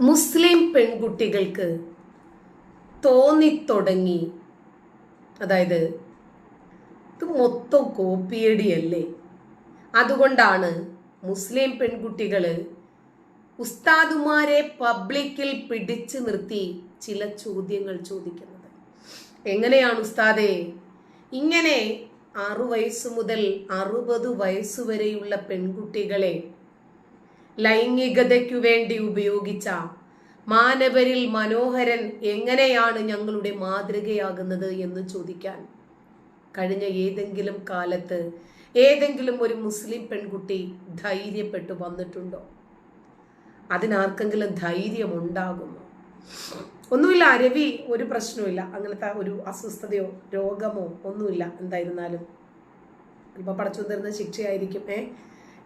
മുസ്ലിം പെൺകുട്ടികൾക്ക് തോന്നിത്തുടങ്ങി. അതായത് ഇത് മൊത്തം കോപ്പിയടിയല്ലേ അതുകൊണ്ടാണ് മുസ്ലിം പെൺകുട്ടികൾ ഉസ്താദുമാരെ പബ്ലിക്കിൽ പിടിച്ചു നിർത്തി ചില ചോദ്യങ്ങൾ ചോദിക്കുന്നത്. എങ്ങനെയാണ് ഉസ്താദെ? ഇങ്ങനെ ആറു വയസ്സ് മുതൽ അറുപത് വയസ്സ് വരെയുള്ള പെൺകുട്ടികളെ ലൈംഗികതയ്ക്കു വേണ്ടി ഉപയോഗിച്ച മാനവരിൽ മനോഹരൻ എങ്ങനെയാണ് ഞങ്ങളുടെ മാതൃകയാകുന്നത് എന്ന് ചോദിക്കാൻ കഴിഞ്ഞ ഏതെങ്കിലും കാലത്ത് ഏതെങ്കിലും ഒരു മുസ്ലിം പെൺകുട്ടി ധൈര്യപ്പെട്ടു വന്നിട്ടുണ്ടോ? അതിനാർക്കെങ്കിലും ധൈര്യം ഉണ്ടാകുമോ ഒന്നുമില്ല രവി ഒരു പ്രശ്നവുമില്ല. അങ്ങനത്തെ ഒരു അസ്വസ്ഥതയോ രോഗമോ ഒന്നുമില്ല എന്തായിരുന്നാലും. ഇപ്പം പടച്ചു തരുന്ന ശിക്ഷയായിരിക്കും ഏ?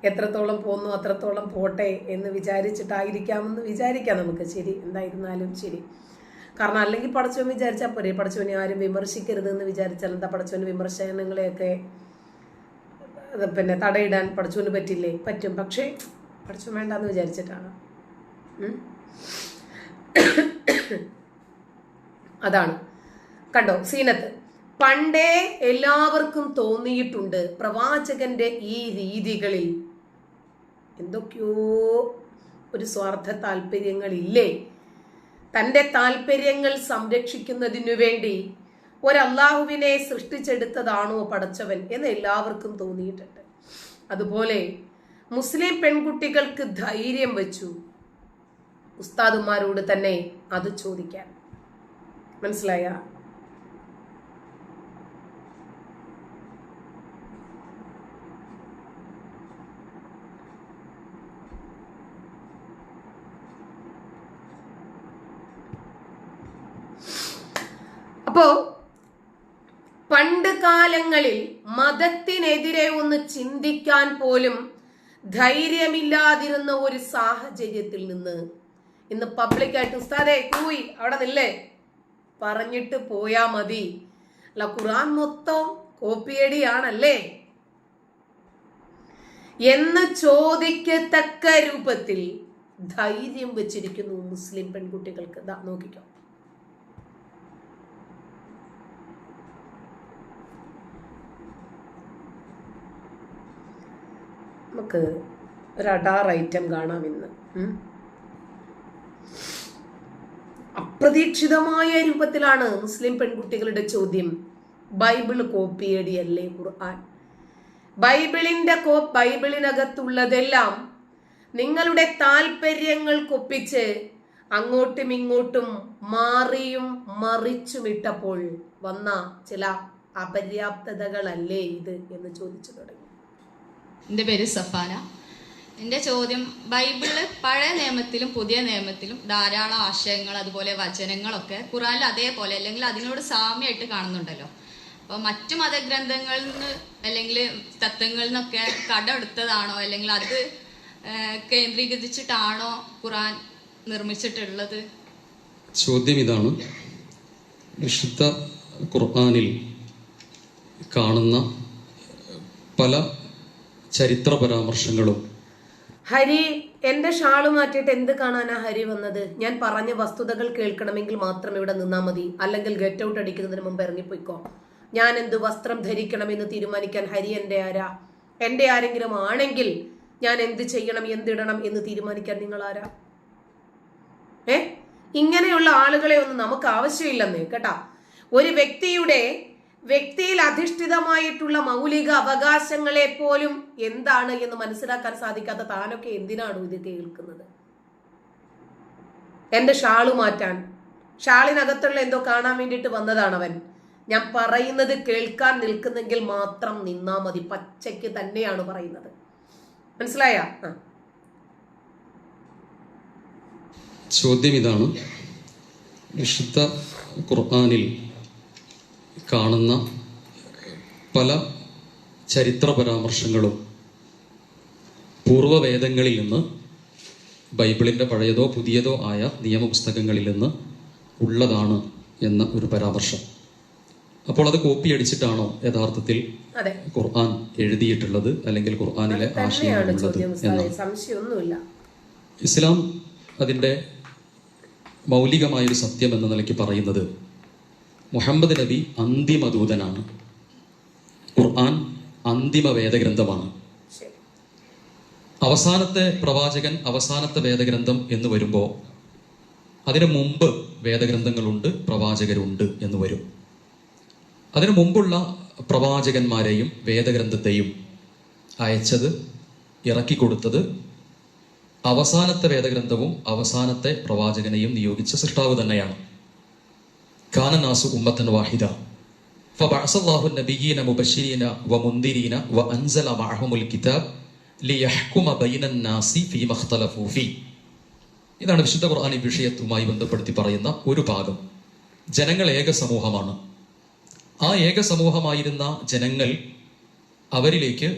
എത്രത്തോളം പോന്നു അത്രത്തോളം പോട്ടെ എന്ന് വിചാരിച്ചിട്ടായിരിക്കാമെന്ന് വിചാരിക്കാം നമുക്ക്. ശരി എന്തായിരുന്നാലും ശരി. കാരണം അല്ലെങ്കിൽ പടച്ചവൻ വിചാരിച്ചാൽ പോരെ. പടച്ചവനെ ആരും വിമർശിക്കരുത് എന്ന് വിചാരിച്ചാൽ എന്താ പടച്ചവന് വിമർശനങ്ങളെയൊക്കെ പിന്നെ തടയിടാൻ പടച്ചവന് പറ്റില്ലേ? പറ്റും. പക്ഷേ പടച്ചവൻ വേണ്ടെന്ന് വിചാരിച്ചിട്ടാണ്. അതാണ്. കണ്ടോ സീനത്ത്. പണ്ടേ എല്ലാവർക്കും തോന്നിയിട്ടുണ്ട് പ്രവാചകന്റെ ഈ രീതികളിൽ എന്തൊക്കെയോ ഒരു സ്വാർത്ഥ താല്പര്യങ്ങളില്ലേ? തന്റെ താല്പര്യങ്ങൾ സംരക്ഷിക്കുന്നതിനു വേണ്ടി ഒരല്ലാഹുവിനെ സൃഷ്ടിച്ചെടുത്തതാണോ പടച്ചവൻ എന്ന് എല്ലാവർക്കും തോന്നിയിട്ടുണ്ട്. അതുപോലെ മുസ്ലിം പെൺകുട്ടികൾക്ക് ധൈര്യം വെച്ചു. ഉസ്താദുമാരോട് തന്നെ അത് ചോദിക്കാൻ. മനസ്സിലായ? അപ്പോ പണ്ട് കാലങ്ങളിൽ മതത്തിനെതിരെ ഒന്ന് ചിന്തിക്കാൻ പോലും ധൈര്യമില്ലാതിരുന്ന ഒരു സാഹചര്യത്തിൽ നിന്ന് ഇന്ന് പബ്ലിക്കായിട്ട് ഉസ്താദെ കൂയി അവിടെ നില്ലേ. പറഞ്ഞിട്ട് പോയാ മതി. അല്ല ഖുറാൻ മൊത്തം കോപ്പിയടിയാണല്ലേ? എന്ന് ചോദിക്കത്തക്ക രൂപത്തിൽ ധൈര്യം വെച്ചിരിക്കുന്നു മുസ്ലിം പെൺകുട്ടികൾക്ക്. നോക്കിക്കോ. നമുക്ക് ഒരു അഡാർ ഐറ്റം കാണാം ഇന്ന് അപ്രതീക്ഷിതമായ രൂപത്തിലാണ് മുസ്ലിം പെൺകുട്ടികളുടെ ചോദ്യം. ബൈബിൾ കോപ്പിയടിയല്ലേ ഖുർആൻ? ബൈബിളിന്റെ കോ ബൈബിളിനകത്തുള്ളതെല്ലാം നിങ്ങളുടെ താല്പര്യങ്ങൾക്കൊപ്പിച്ച് അങ്ങോട്ടും ഇങ്ങോട്ടും മാറിയും മറിച്ചും ഇട്ടപ്പോൾ വന്ന ചില അപര്യാപ്തതകളല്ലേ ഇത് എന്ന് ചോദിച്ചു തുടങ്ങി. എന്റെ പേര് സഫാന. എന്റെ ചോദ്യം ബൈബിളിൽ പഴയ നിയമത്തിലും പുതിയ നിയമത്തിലും ധാരാളം ആശയങ്ങൾ അതുപോലെ വചനങ്ങളൊക്കെ ഖുറാനിൽ അതേപോലെ അല്ലെങ്കിൽ അതിനോട് സാമ്യമായിട്ട് കാണുന്നുണ്ടല്ലോ. അപ്പോൾ മറ്റു മതഗ്രന്ഥങ്ങളിൽ നിന്ന് അല്ലെങ്കിൽ തത്വങ്ങളിൽ നിന്നൊക്കെ കടമെടുത്തതാണോ അല്ലെങ്കിൽ അത് കേന്ദ്രീകരിച്ചിട്ടാണോ ഖുറാൻ നിർമ്മിച്ചിട്ടുള്ളത്? ചോദ്യം ഇതാണ്. വിശുദ്ധ ഖുർആാനിൽ കാണുന്ന പല ചരിത്ര പരാമർശങ്ങളും. ഹരി എന്റെ ഷാൾ മാറ്റിയിട്ട് എന്ത് കാണാനാ ഹരി വന്നത്? ഞാൻ പറഞ്ഞ വസ്തുതകൾ കേൾക്കണമെങ്കിൽ മാത്രം ഇവിടെ നിന്നാ മതി. അല്ലെങ്കിൽ ഗെറ്റ് ഔട്ട് അടിക്കുന്നതിന് മുമ്പ് ഇറങ്ങിപ്പോയിക്കോ. ഞാൻ എന്ത് വസ്ത്രം ധരിക്കണമെന്ന് തീരുമാനിക്കാൻ ഹരി എന്റെ ആരാ? എന്റെ ആരെങ്കിലും ആണെങ്കിൽ ഞാൻ എന്ത് ചെയ്യണം എന്തിടണം എന്ന് തീരുമാനിക്കാൻ നിങ്ങൾ ആരാ? ഏ? ഇങ്ങനെയുള്ള ആളുകളെ ഒന്നും നമുക്ക് ആവശ്യമില്ലെന്ന് കേട്ടാ. ഒരു വ്യക്തിയുടെ വ്യക്തിയിൽ അധിഷ്ഠിതമായിട്ടുള്ള മൗലിക അവകാശങ്ങളെ പോലും എന്താണ് എന്ന് മനസ്സിലാക്കാൻ സാധിക്കാത്ത താനൊക്കെ എന്തിനാണോ ഇത് കേൾക്കുന്നത്? എന്റെ ഷാൾ മാറ്റാൻ. ഷാളിനകത്തുള്ള എന്തോ കാണാൻ വേണ്ടിയിട്ട് വന്നതാണ് അവൻ ഞാൻ പറയുന്നത് കേൾക്കാൻ നിൽക്കുന്നെങ്കിൽ മാത്രം നിന്നാ മതി. പച്ചയ്ക്ക് തന്നെയാണ് പറയുന്നത്. മനസ്സിലായ? ചോദ്യം ഇതാണ്. വിശുദ്ധ ഖുർആനിൽ കാണുന്ന പല ചരിത്ര പരാമർശങ്ങളും പൂർവവേദങ്ങളിൽ നിന്ന് ബൈബിളിന്റെ പഴയതോ പുതിയതോ ആയ നിയമപുസ്തകങ്ങളിൽ നിന്ന് ഉള്ളതാണ് എന്ന ഒരു പരാമർശം. അപ്പോൾ അത് കോപ്പി അടിച്ചിട്ടാണോ യഥാർത്ഥത്തിൽ ഖുർആൻ എഴുതിയിട്ടുള്ളത് അല്ലെങ്കിൽ ഖുർആാനിലെ ആശയമാണുള്ളത് എന്നാണ്? ഇസ്ലാം അതിന്റെ മൗലികമായൊരു സത്യം എന്ന നിലയ്ക്ക് പറയുന്നത് മുഹമ്മദ് നബി അന്തിമ ദൂതനാണ് ഖുർആൻ അന്തിമ വേദഗ്രന്ഥമാണ് അവസാനത്തെ പ്രവാചകൻ അവസാനത്തെ വേദഗ്രന്ഥം എന്ന് വരുമ്പോൾ അതിനു മുമ്പ് വേദഗ്രന്ഥങ്ങളുണ്ട് പ്രവാചകരുണ്ട് എന്ന് വരും. അതിനു മുമ്പുള്ള പ്രവാചകന്മാരെയും വേദഗ്രന്ഥത്തെയും അയച്ചത് ഇറക്കിക്കൊടുത്തത് അവസാനത്തെ വേദഗ്രന്ഥവും അവസാനത്തെ പ്രവാചകനെയും നിയോഗിച്ച സൃഷ്ടാവ് തന്നെയാണ്. കാനനാസു ഉമ്മത്തൻ വാഹിദ فبعث الله النبيين مبشرين ومنذرين وأنزل معهم الكتاب ليحكم بين الناس فيما اختلفوا فيه ഇതാണ് വിശുദ്ധ ഖുർആൻ ഈ വിഷയത്തുമായി ബന്ധപ്പെടുത്തി പറയുന്ന ഒരു ഭാഗം ജനങ്ങൾ ഏക സമൂഹമാണ് ആ ഏക സമൂഹമായിരുന്ന ജനങ്ങൾ അവരിലേക്ക്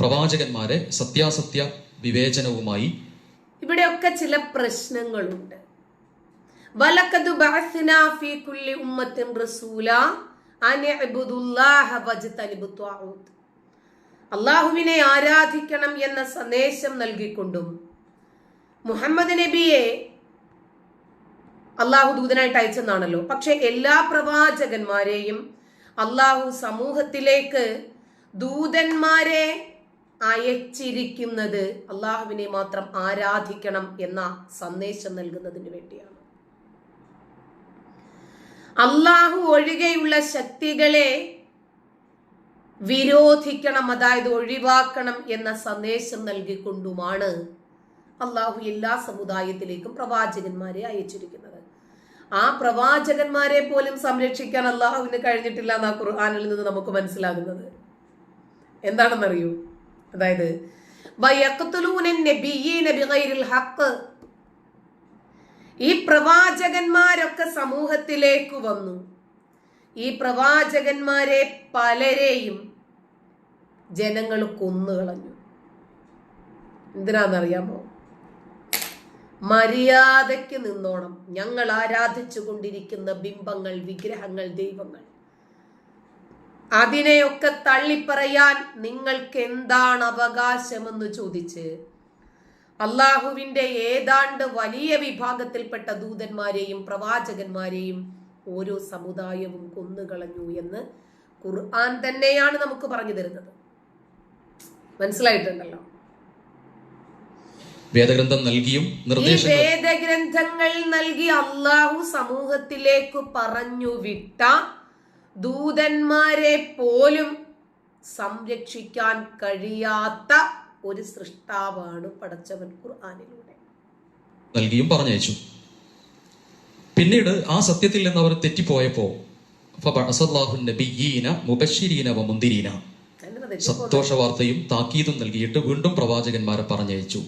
പ്രവാചകന്മാരെ സത്യാസത്യ വിവേചനവുമായി ഇവിടെയൊക്കെ ചില പ്രശ്നങ്ങളുണ്ട് ഫീ കുല്ലി ഉമ്മത്തിൻ റസൂല അള്ളാഹുവിനെ ആരാധിക്കണം എന്ന സന്ദേശം നൽകിക്കൊണ്ടും മുഹമ്മദ് നബിയെ അള്ളാഹു ദൂതനായിട്ട് അയച്ചെന്നാണല്ലോ. പക്ഷെ എല്ലാ പ്രവാചകന്മാരെയും അള്ളാഹു സമൂഹത്തിലേക്ക് ദൂതന്മാരെ അയച്ചിരിക്കുന്നത് അള്ളാഹുവിനെ മാത്രം ആരാധിക്കണം എന്ന സന്ദേശം നൽകുന്നതിന് വേണ്ടിയാണ്. അള്ളാഹു ഒഴികെയുള്ള ശക്തികളെ വിരോധിക്കണം അതായത് ഒഴിവാക്കണം എന്ന സന്ദേശം നൽകിക്കൊണ്ടുമാണ് അള്ളാഹു എല്ലാ സമുദായത്തിലേക്കും പ്രവാചകന്മാരെ അയച്ചിരിക്കുന്നത്. ആ പ്രവാചകന്മാരെ പോലും സംരക്ഷിക്കാൻ അള്ളാഹുവിന് കഴിഞ്ഞിട്ടില്ല എന്നാ ഖുർആാനിൽ നിന്ന് നമുക്ക് മനസ്സിലാകുന്നത്. എന്താണെന്നറിയൂ? അതായത് ഈ പ്രവാചകന്മാരൊക്കെ സമൂഹത്തിലേക്ക് വന്നു. ഈ പ്രവാചകന്മാരെ പലരെയും ജനങ്ങൾ കൊന്നുകളഞ്ഞു എന്തിനാണെന്നറിയാമോ മര്യാദയ്ക്ക് നിന്നോണം. ഞങ്ങൾ ആരാധിച്ചു കൊണ്ടിരിക്കുന്ന ബിംബങ്ങൾ വിഗ്രഹങ്ങൾ ദൈവങ്ങൾ. അതിനെയൊക്കെ തള്ളിപ്പറയാൻ നിങ്ങൾക്ക് എന്താണ് അവകാശമെന്ന് ചോദിച്ച് അള്ളാഹുവിന്റെ ഏതാണ്ട് വലിയ വിഭാഗത്തിൽപ്പെട്ട ദൂതന്മാരെയും പ്രവാചകന്മാരെയും ഓരോ സമുദായവും കൊന്നുകളഞ്ഞു എന്ന് ഖുർആൻ തന്നെയാണ് നമുക്ക് പറഞ്ഞു തരുന്നത്. മനസ്സിലായിട്ടുണ്ടല്ലോ? വേദഗ്രന്ഥം നൽകിയും ഈ വേദഗ്രന്ഥങ്ങൾ നൽകി അള്ളാഹു സമൂഹത്തിലേക്ക് പറഞ്ഞു വിട്ട ദൂതന്മാരെ പോലും സംരക്ഷിക്കാൻ കഴിയാത്ത ഒരു സൃഷ്ടാവാണ് പടച്ചവൻ ഖുർആാനിലൂടെ. നൽകിയും പറഞ്ഞയച്ചു. പിന്നീട് ആ സത്യത്തിൽ നിന്ന് അവർ തെറ്റിപ്പോയപ്പോ സന്തോഷ വാർത്തയും താക്കീതും നൽകിയിട്ട് വീണ്ടും പ്രവാചകന്മാരെ പറഞ്ഞയച്ചു.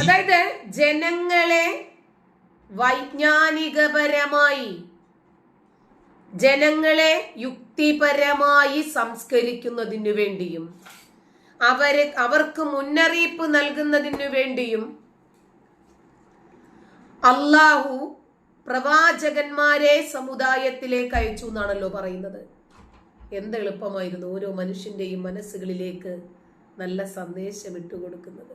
അതായത് ജനങ്ങളെ വൈജ്ഞാനികപരമായി ജനങ്ങളെ യുക്തിപരമായി സംസ്കരിക്കുന്നതിനു വേണ്ടിയും അവർ അവർക്ക് മുന്നറിയിപ്പ് നൽകുന്നതിനു വേണ്ടിയും അള്ളാഹു പ്രവാചകന്മാരെ സമുദായത്തിലേക്ക് അയച്ചു എന്നാണല്ലോ പറയുന്നത്. എന്ത് എളുപ്പമായിരുന്നു ഓരോ മനുഷ്യന്റെയും മനസ്സുകളിലേക്ക് നല്ല സന്ദേശം ഇട്ടുകൊടുക്കുന്നത്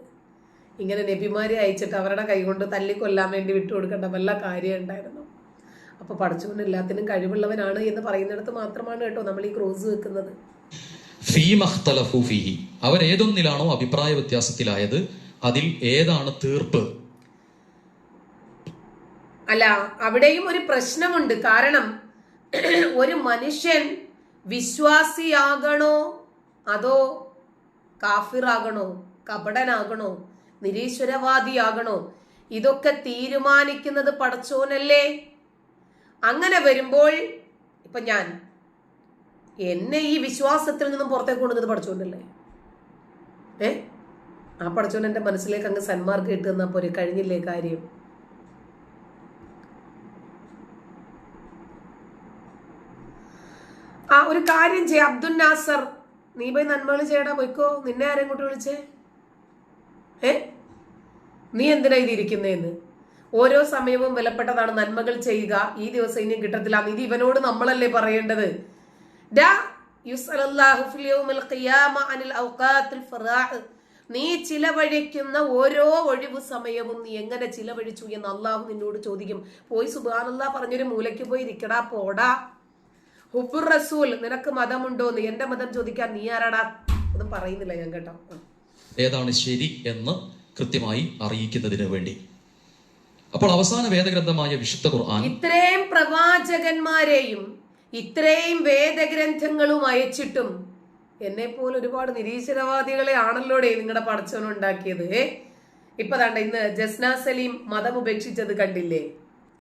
ഇങ്ങനെ നബിമാരെ അയച്ചിട്ട് അവരുടെ കൈകൊണ്ട് തല്ലിക്കൊല്ലാൻ വേണ്ടി വിട്ടുകൊടുക്കേണ്ട വല്ല കാര്യം ഉണ്ടായിരുന്നു. അപ്പൊ പഠിച്ചുകൊണ്ട് എല്ലാത്തിനും കഴിവുള്ളവനാണ് എന്ന് പറയുന്നിടത്ത് മാത്രമാണ് കേട്ടോ നമ്മൾ ഈ ക്രോസ് വെക്കുന്നത്. ഫീമഖ്തലഫു അവരേതൊന്നിലാണോ അഭിപ്രായ വ്യത്യാസത്തിലായത് അതിൽ ഏതാണ് തീർപ്പ്? അല്ല അവിടെയും ഒരു പ്രശ്നമുണ്ട്. കാരണം ഒരു മനുഷ്യൻ വിശ്വാസിയാകണോ അതോ കാഫിറാകണോ കപടനാകണോ നിരീശ്വരവാദിയാകണോ? ഇതൊക്കെ തീരുമാനിക്കുന്നത് പടച്ചോനല്ലേ? അങ്ങനെ വരുമ്പോൾ ഇപ്പൊ ഞാൻ എന്നെ ഈ വിശ്വാസത്തിൽ നിന്നും പുറത്തേക്ക് കൊണ്ടുവന്നത് പഠിച്ചുകൊണ്ടല്ലേ ഏ? ആ പഠിച്ചോൻ എന്റെ മനസ്സിലേക്ക് അങ്ങ് സന്മാർഗം സന്മാർക്ക് തന്നാൽ പോലെ കഴിഞ്ഞില്ലേ കാര്യം? ആ ഒരു കാര്യം ചെയ്യ. അബ്ദുൽ നാസർ നീ പോയി നന്മകൾ ചെയ്യടാ പോയിക്കോ. നിന്നെ ആരെയും കൂട്ടി വിളിച്ചേ? ഏ? നീ എന്തിനാ ഇതിരിക്കുന്നേന്ന് ഓരോ സമയവും വിലപ്പെട്ടതാണ് നന്മകൾ ചെയ്യുക. ഈ ദിവസം ഇനിയും കിട്ടത്തില്ല. ഇത് ഇവനോട് നമ്മളല്ലേ പറയേണ്ടത്? നീ ചിലവഴിക്കുന്ന ഓരോ ഒഴിവ് സമയവും നീ എങ്ങനെ ചിലവഴിച്ചു എന്ന് അള്ളാഹു നിന്നോട് ചോദിക്കും. പോയി സുബാനല്ല പറഞ്ഞൊരു മൂലയ്ക്ക് പോയി ഇരിക്കടാ പോടാ. ഹുബുർ റസൂൽ നിനക്ക് മതമുണ്ടോന്ന് എന്റെ മതം ചോദിക്കാൻ നീ ആരാടാ? ഒന്നും പറയുന്നില്ല ഞാൻ കേട്ടോ. ഏതാണ് ശരി എന്ന് കൃത്യമായി അറിയിക്കുന്നതിന് വേണ്ടി. അപ്പോൾ അവസാന വേദഗ്രന്ഥമായ വിശുദ്ധ ഖുർആൻ ഇത്രയും പ്രവാചകന്മാരെയും ഇത്രയും വേദഗ്രന്ഥങ്ങളും അയച്ചിട്ടും എന്നെ പോലെ ഒരുപാട് നിരീശ്വരവാദികളെ ആണല്ലോടെ നിങ്ങളുടെ പടച്ചവനുണ്ടാക്കിയത് ഇപ്പൊ ദാണ്ട ഇന്ന് ജസ്ന സലീം മതം ഉപേക്ഷിച്ചത് കണ്ടില്ലേ?